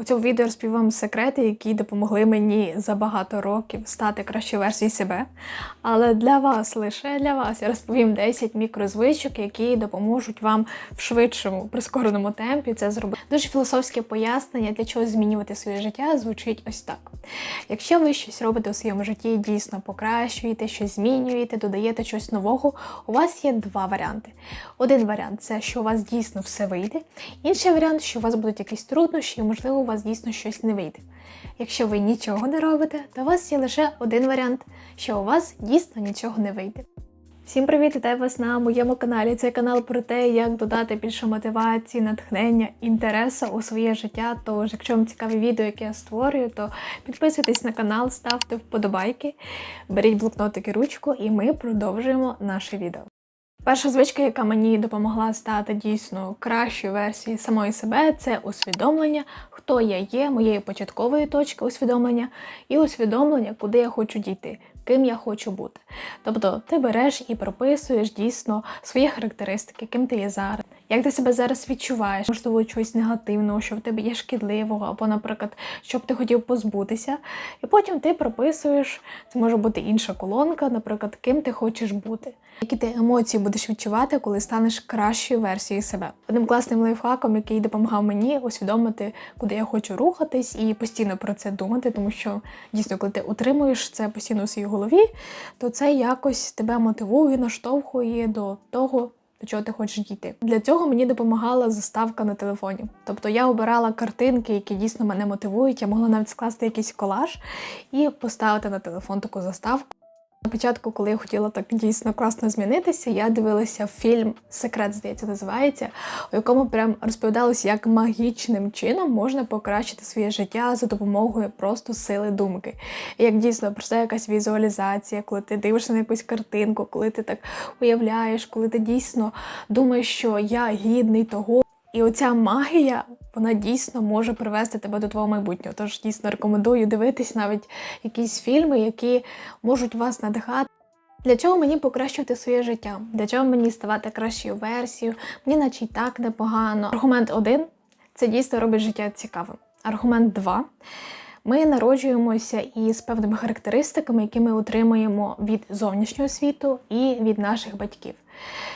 У цьому відео розповім секрети, які допомогли мені за багато років стати кращою версією себе. Але для вас, лише для вас, я розповім 10 мікрозвичок, які допоможуть вам в швидшому, прискореному темпі це зробити. Дуже філософське пояснення, для чого змінювати своє життя, звучить ось так. Якщо ви щось робите у своєму житті, дійсно покращуєте, щось змінюєте, додаєте щось нового, у вас є два варіанти. Один варіант це що у вас дійсно все вийде. Інший варіант, що у вас будуть якісь труднощі, можливо, вас дійсно щось не вийде. Якщо ви нічого не робите, то у вас є лише один варіант, що у вас дійсно нічого не вийде. Всім привіт, вітаю вас на моєму каналі. Це канал про те, як додати більше мотивації, натхнення, інтересу у своє життя. Тож, якщо вам цікаві відео, які я створюю, то підписуйтесь на канал, ставте вподобайки, беріть блокнотики, ручку, і ми продовжуємо наше відео. Перша звичка, яка мені допомогла стати дійсно кращою версією самої себе, це усвідомлення, хто я є, моєї початкової точки усвідомлення, і усвідомлення, куди я хочу дійти, ким я хочу бути. Тобто ти береш і прописуєш дійсно свої характеристики, ким ти є зараз. Як ти себе зараз відчуваєш, можливо, чогось негативного, що в тебе є шкідливого, або, наприклад, що б ти хотів позбутися. І потім ти прописуєш, це може бути інша колонка, наприклад, ким ти хочеш бути, які ти емоції будеш відчувати, коли станеш кращою версією себе. Одним класним лайфхаком, який допомагав мені усвідомити, куди я хочу рухатись, і постійно про це думати, тому що дійсно, коли ти утримуєш це постійно у своїй голові, то це якось тебе мотивує, наштовхує до того до чого ти хочеш дійти. Для цього мені допомагала заставка на телефоні. Тобто я обирала картинки, які дійсно мене мотивують. Я могла навіть скласти якийсь колаж і поставити на телефон таку заставку. На початку, коли я хотіла так дійсно класно змінитися, я дивилася фільм Секрет, здається, називається, у якому прям розповідалось, як магічним чином можна покращити своє життя за допомогою просто сили думки. І як дійсно просто якась візуалізація, коли ти дивишся на якусь картинку, коли ти так уявляєш, коли ти дійсно думаєш, що я гідний того. І оця магія, вона дійсно може привести тебе до твого майбутнього. Тож дійсно рекомендую дивитись навіть якісь фільми, які можуть вас надихати. Для чого мені покращувати своє життя? Для чого мені ставати кращою версією? Мені наче й так непогано. Аргумент один це дійсно робить життя цікавим. Аргумент два. Ми народжуємося із певними характеристиками, які ми отримуємо від зовнішнього світу і від наших батьків.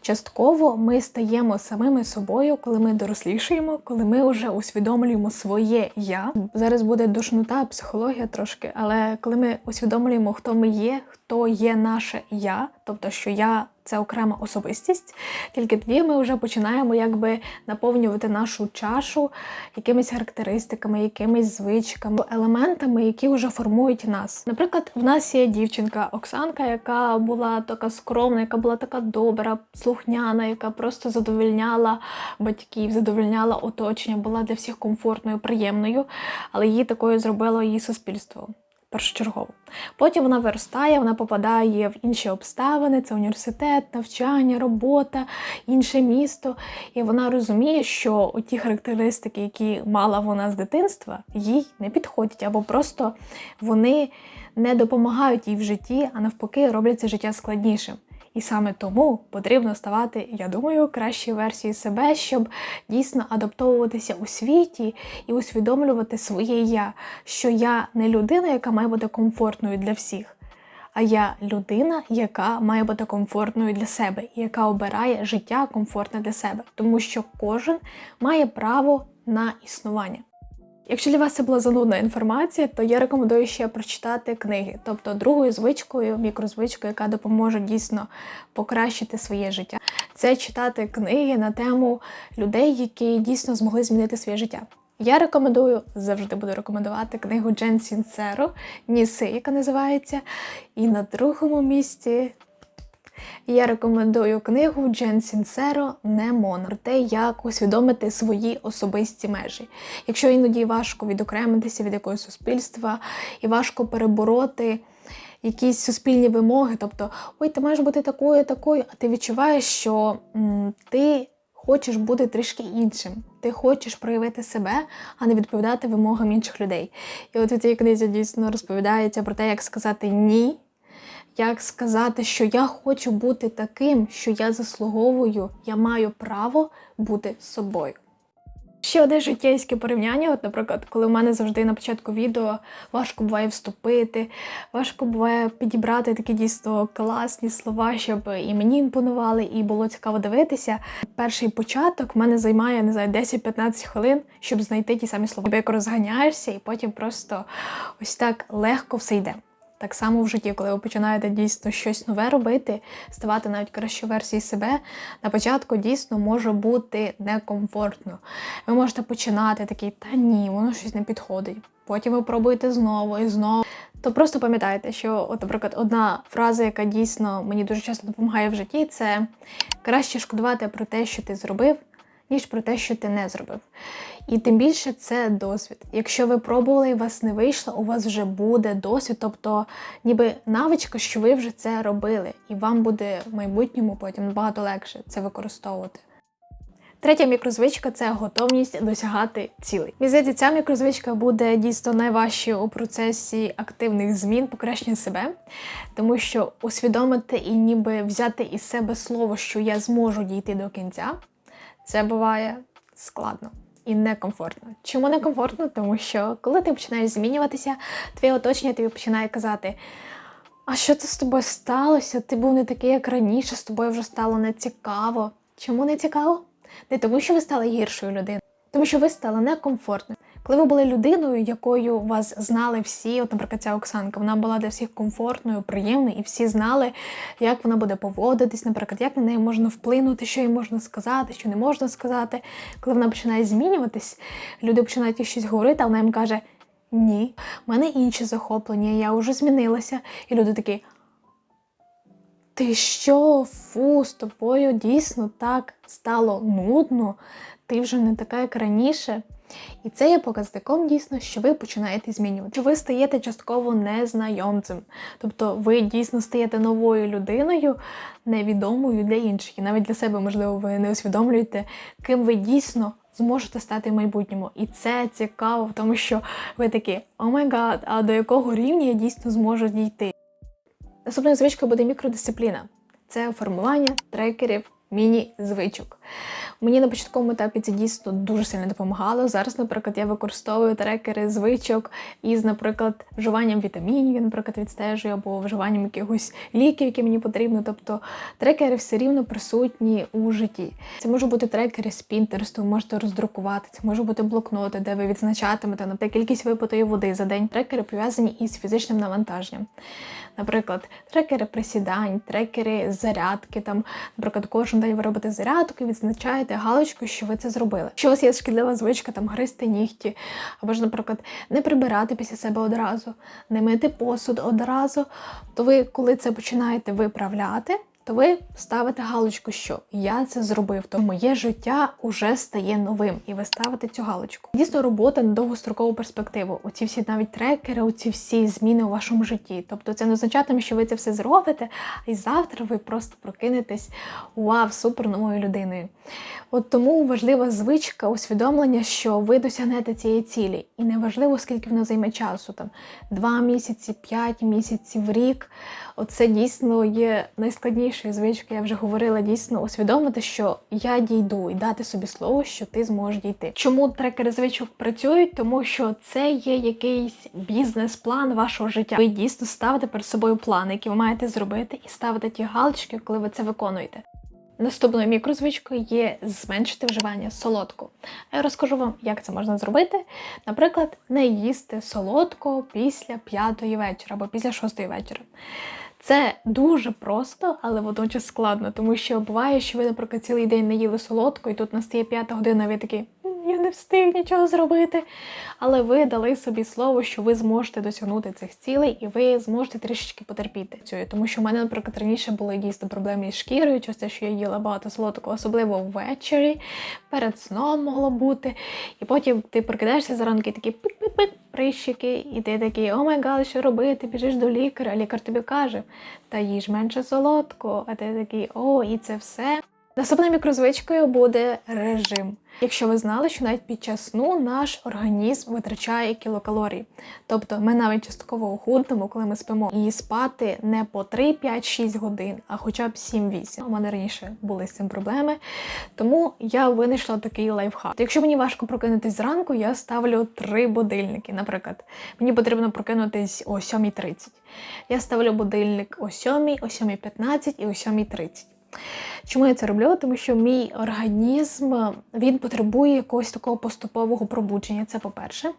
Частково ми стаємо самими собою, коли ми дорослішаємо, коли ми вже усвідомлюємо своє я. Зараз буде душнута психологія трошки, але коли ми усвідомлюємо, хто ми є, хто є наше я, тобто що я це окрема особистість, тільки тоді ми вже починаємо якби наповнювати нашу чашу якимись характеристиками, якимись звичками, елементами, які вже формують нас. Наприклад, в нас є дівчинка Оксанка, яка була така скромна, яка була така добра, слухняна, яка просто задовольняла батьків, задовольняла оточення, була для всіх комфортною, приємною, але її такою зробило її суспільство першочергово. Потім вона виростає, вона попадає в інші обставини, це університет, навчання, робота, інше місто. І вона розуміє, що ті характеристики, які мала вона з дитинства, їй не підходять, або просто вони не допомагають їй в житті, а навпаки, роблять це життя складнішим. І саме тому потрібно ставати, я думаю, кращою версією себе, щоб дійсно адаптовуватися у світі і усвідомлювати своє я, що я не людина, яка має бути комфортною для всіх, а я людина, яка має бути комфортною для себе, і яка обирає життя комфортне для себе, тому що кожен має право на існування. Якщо для вас це була занудна інформація, то я рекомендую ще прочитати книги, тобто другою звичкою, мікрозвичкою, яка допоможе дійсно покращити своє життя. Це читати книги на тему людей, які дійсно змогли змінити своє життя. Я рекомендую, завжди буду рекомендувати книгу Джен Сінцеро Ніси, яка називається. І на другому місці я рекомендую книгу Джен Сінсеро Немон про те, як усвідомити свої особисті межі. Якщо іноді важко відокремитися від якогось суспільства і важко перебороти якісь суспільні вимоги, тобто ой, ти маєш бути такою, такою, а ти відчуваєш, що м, ти. Хочеш бути трішки іншим, ти хочеш проявити себе, а не відповідати вимогам інших людей. І от у цій книзі дійсно розповідається про те, як сказати ні як сказати, що я хочу бути таким, що я заслуговую, я маю право бути собою. Ще одне життєйське порівняння. От, наприклад, коли в мене завжди на початку відео важко буває вступити, важко буває підібрати такі дійсно класні слова, щоб і мені імпонували, і було цікаво дивитися. Перший початок в мене займає не знаю 10-15 хвилин, щоб знайти ті самі слова. Як розганяєшся, і потім просто ось так легко все йде. Так само в житті, коли ви починаєте дійсно щось нове робити, ставати навіть кращою версією себе, на початку дійсно може бути некомфортно. Ви можете починати такий, та ні, воно щось не підходить. Потім ви пробуєте знову і знову. То просто пам'ятайте, що, от, наприклад, одна фраза, яка дійсно мені дуже часто допомагає в житті, це краще шкодувати про те, що ти зробив, ніж про те, що ти не зробив. І тим більше це досвід. Якщо ви пробували і вас не вийшло, у вас вже буде досвід, тобто ніби навичка, що ви вже це робили, і вам буде в майбутньому потім набагато легше це використовувати. Третя мікрозвичка це готовність досягати цілей. Мені ця мікрозвичка буде дійсно найважчою у процесі активних змін, покращення себе, тому що усвідомити і ніби взяти із себе слово, що я зможу дійти до кінця, це буває складно. І некомфортно. Чому некомфортно? Тому що коли ти починаєш змінюватися, твоє оточення тобі починає казати: а що це з тобою сталося? Ти був не такий, як раніше, з тобою вже стало нецікаво. Чому не цікаво? Не тому, що ви стали гіршою людиною, тому що ви стали некомфортною. Коли ви були людиною, якою вас знали всі, от, наприклад, ця Оксанка, вона була для всіх комфортною, приємною, і всі знали, як вона буде поводитись, наприклад, як на неї можна вплинути, що їй можна сказати, що не можна сказати. Коли вона починає змінюватись, люди починають їй щось говорити, а вона їм каже: Ні, в мене інші захоплення, я вже змінилася. І люди такі. Ти що, фу, з тобою дійсно так стало нудно, ти вже не така, як раніше. І це є показником дійсно, що ви починаєте змінювати. Що ви стаєте частково незнайомцем. Тобто ви дійсно стаєте новою людиною, невідомою для інших. І навіть для себе, можливо, ви не усвідомлюєте, ким ви дійсно зможете стати в майбутньому. І це цікаво, тому що ви такі, о май гад, а до якого рівня я дійсно зможу дійти? Наступною звичкою буде мікродисципліна. Це формування трекерів міні-звичок. Мені на початковому етапі це дійсно дуже сильно допомагало. Зараз, наприклад, я використовую трекери звичок із, наприклад, вживанням вітамінів, я, наприклад, відстежую, або вживанням якихось ліків, які мені потрібно. Тобто трекери все рівно присутні у житті. Це можуть бути трекери з ви можете роздрукувати, це може бути блокноти, де ви відзначатимете на кількість випитої води за день. Трекери пов'язані із фізичним навантаженням. Наприклад, трекери присідань, трекери зарядки. Там, наприклад, кожен день ви робите зарядку і відзначаєте галочку, що ви це зробили. Що у вас є шкідлива звичка, там гризти нігті, або ж, наприклад, не прибирати після себе одразу, не мити посуд одразу, то ви, коли це починаєте виправляти, то ви ставите галочку, що я це зробив, то моє життя уже стає новим, і ви ставите цю галочку. Дійсно, робота на довгострокову перспективу. Оці всі навіть трекери, оці всі зміни у вашому житті. Тобто це не означатиме, що ви це все зробите, а завтра ви просто прокинетесь вау, супер новою людиною. От тому важлива звичка, усвідомлення, що ви досягнете цієї цілі. І неважливо, скільки воно займе часу, там два місяці, п'ять місяців, рік. Оце дійсно є найскладнішою звичкою. Я вже говорила дійсно усвідомити, що я дійду і дати собі слово, що ти зможеш дійти. Чому трекери звичок працюють? Тому що це є якийсь бізнес-план вашого життя. Ви дійсно ставите перед собою плани, які ви маєте зробити, і ставите ті галочки, коли ви це виконуєте. Наступною мікрозвичкою є зменшити вживання солодку. Я розкажу вам, як це можна зробити. Наприклад, не їсти солодко після п'ятої вечора або після шостої вечора. Це дуже просто, але водночас складно, тому що буває, що ви, наприклад, цілий день не їли солодко, і тут настає п'ята година, ви такі, «М, я не встиг нічого зробити. Але ви дали собі слово, що ви зможете досягнути цих цілей, і ви зможете трішечки потерпіти цю. Тому що в мене, наприклад, раніше були дійсно проблеми із шкірою, через те, що я їла багато солодкого, особливо ввечері, перед сном могло бути. І потім ти прокидаєшся зранку і такий пик-пик-пик, прищики, і ти такий, о май гад, що робити? Біжиш до лікаря, а лікар тобі каже, та їж менше солодко, а ти такий, о, і це все. Наступною мікрозвичкою буде режим. Якщо ви знали, що навіть під час сну наш організм витрачає кілокалорій. Тобто ми навіть частково худнемо, коли ми спимо, і спати не по 3, 5, 6 годин, а хоча б 7-8. У мене раніше були з цим проблеми. Тому я винайшла такий лайфхак. Якщо мені важко прокинутись зранку, я ставлю три будильники. Наприклад, мені потрібно прокинутись о 7.30. Я ставлю будильник о 7, о 7.15 і о 7.30. Чому я це роблю? Тому що мій організм він потребує якогось такого поступового пробудження. Це по-перше.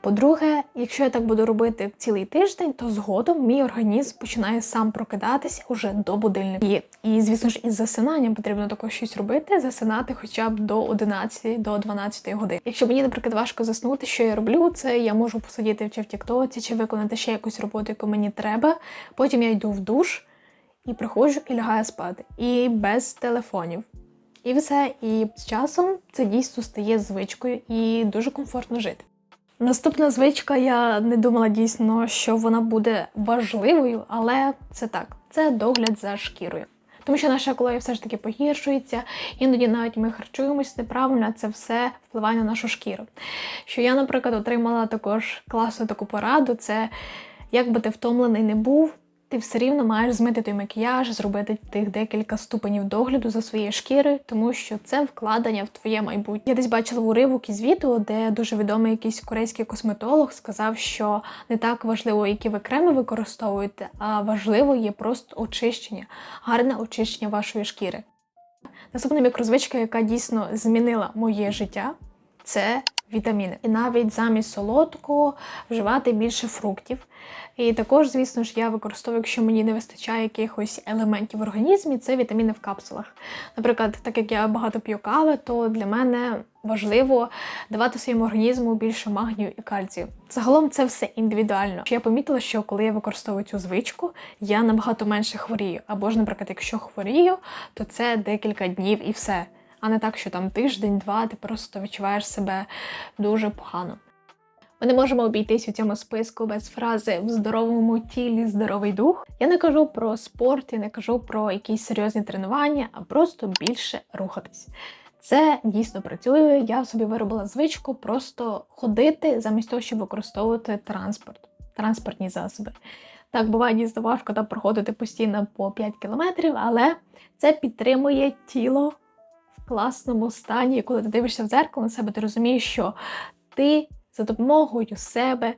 По-друге, якщо я так буду робити цілий тиждень, то згодом мій організм починає сам прокидатися уже до будильника. І, і звісно ж, із засинанням потрібно також щось робити, засинати хоча б до 11 до 12 годин. Якщо мені, наприклад, важко заснути, що я роблю, це я можу посидіти чи в Тіктоці, чи виконати ще якусь роботу, яку мені треба. Потім я йду в душ і приходжу і лягаю спати. І без телефонів. І все. І з часом це дійсно стає звичкою і дуже комфортно жити. Наступна звичка, я не думала дійсно, що вона буде важливою, але це так: це догляд за шкірою. Тому що наша екологія все ж таки погіршується, іноді навіть ми харчуємось неправильно, це все впливає на нашу шкіру. Що я, наприклад, отримала також класну таку пораду: це як би ти втомлений не був, ти все рівно маєш змити той макіяж, зробити тих декілька ступенів догляду за своєю шкірою, тому що це вкладення в твоє майбутнє. Я десь бачила уривок із відео, де дуже відомий якийсь корейський косметолог сказав, що не так важливо, які ви креми використовуєте, а важливо є просто очищення, гарне очищення вашої шкіри. Наступна мікрозвичка, яка дійсно змінила моє життя, це вітаміни. І навіть замість солодкого вживати більше фруктів. І також, звісно ж, я використовую, якщо мені не вистачає якихось елементів в організмі, це вітаміни в капсулах. Наприклад, так як я багато п'ю кави, то для мене важливо давати своєму організму більше магнію і кальцію. Загалом це все індивідуально. Я помітила, що коли я використовую цю звичку, я набагато менше хворію. Або ж, наприклад, якщо хворію, то це декілька днів і все. А не так, що там тиждень-два ти просто відчуваєш себе дуже погано. Ми не можемо обійтись у цьому списку без фрази в здоровому тілі здоровий дух. Я не кажу про спорт, я не кажу про якісь серйозні тренування, а просто більше рухатись. Це дійсно працює. Я собі виробила звичку просто ходити замість того, щоб використовувати транспорт, транспортні засоби. Так, буває дійсно важко там проходити постійно по 5 кілометрів, але це підтримує тіло класному стані. Коли ти дивишся в дзеркало на себе, ти розумієш, що ти за допомогою себе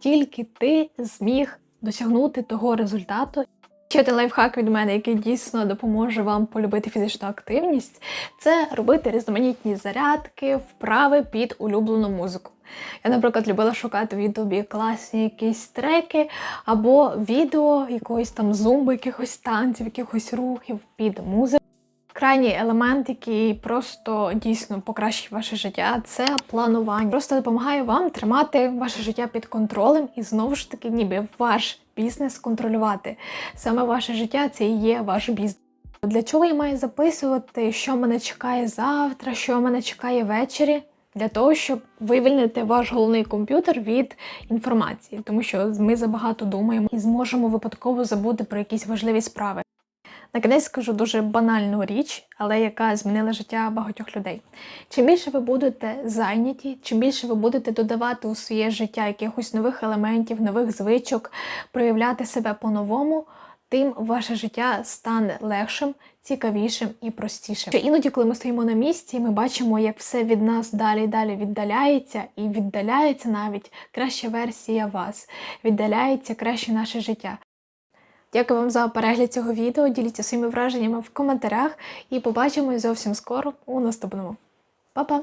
тільки ти зміг досягнути того результату. Ще один лайфхак від мене, який дійсно допоможе вам полюбити фізичну активність, це робити різноманітні зарядки, вправи під улюблену музику. Я, наприклад, любила шукати в Ютубі класні якісь треки або відео якогось там зумби, якихось танців, якихось рухів під музику. Крайній елемент, який просто дійсно покращить ваше життя, це планування. Просто допомагає вам тримати ваше життя під контролем і знову ж таки, ніби ваш бізнес контролювати. Саме ваше життя це і є ваш бізнес. Для чого я маю записувати, що мене чекає завтра, що мене чекає ввечері? Для того, щоб вивільнити ваш головний комп'ютер від інформації, тому що ми забагато думаємо і зможемо випадково забути про якісь важливі справи. Наконець скажу дуже банальну річ, але яка змінила життя багатьох людей. Чим більше ви будете зайняті, чим більше ви будете додавати у своє життя якихось нових елементів, нових звичок, проявляти себе по-новому, тим ваше життя стане легшим, цікавішим і простішим. Що іноді, коли ми стоїмо на місці, ми бачимо, як все від нас далі і далі віддаляється, і віддаляється навіть краща версія вас, віддаляється краще наше життя. Дякую вам за перегляд цього відео. Діліться своїми враженнями в коментарях і побачимось зовсім скоро у наступному. Па-па!